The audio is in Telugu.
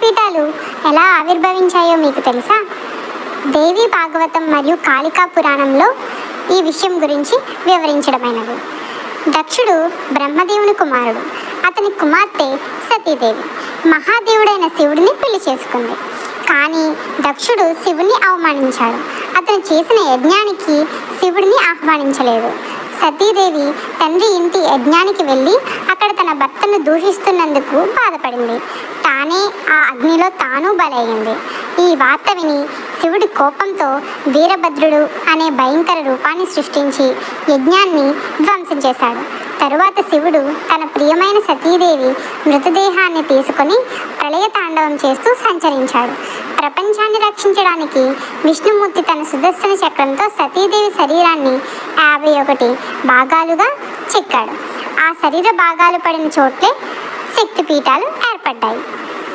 శక్తిపీఠాలు ఎలా ఆవిర్భవించాయో మీకు తెలుసా? దేవి భాగవతం మరియు కాళికా పురాణంలో ఈ విషయం గురించి వివరించడమైనది. దక్షుడు బ్రహ్మదేవుని కుమారుడు. అతని కుమార్తె సతీదేవి. మహాదేవుడైన శివుడిని పెళ్ళి చేసుకుంది. కానీ దక్షుడు శివుని అవమానించాడు. అతను చేసిన యజ్ఞానికి శివుడిని ఆహ్వానించలేదు. సతీదేవి తండ్రి ఇంటి యజ్ఞానికి వెళ్ళి అక్కడ తన భర్తను దూషిస్తున్నందుకు బాధపడింది. తానే ఆ అగ్నిలో తాను బలయ్యింది. ఈ వార్త విని శివుడి కోపంతో వీరభద్రుడు అనే భయంకర రూపాన్ని సృష్టించి యజ్ఞాన్ని ధ్వంసం చేశాడు. తరువాత శివుడు తన ప్రియమైన సతీదేవి మృతదేహాన్ని తీసుకొని ప్రళయ తాండవం చేస్తూ సంచరించాడు. ప్రపంచాన్ని రక్షించడానికి విష్ణుమూర్తి తన సుదర్శన చక్రంతో సతీదేవి శరీరాన్ని యాభై ఒకటి భాగాలుగా చెక్కాడు. ఆ శరీర భాగాలు పడిన చోట్లే శక్తిపీఠాలు ఏర్పడ్డాయి.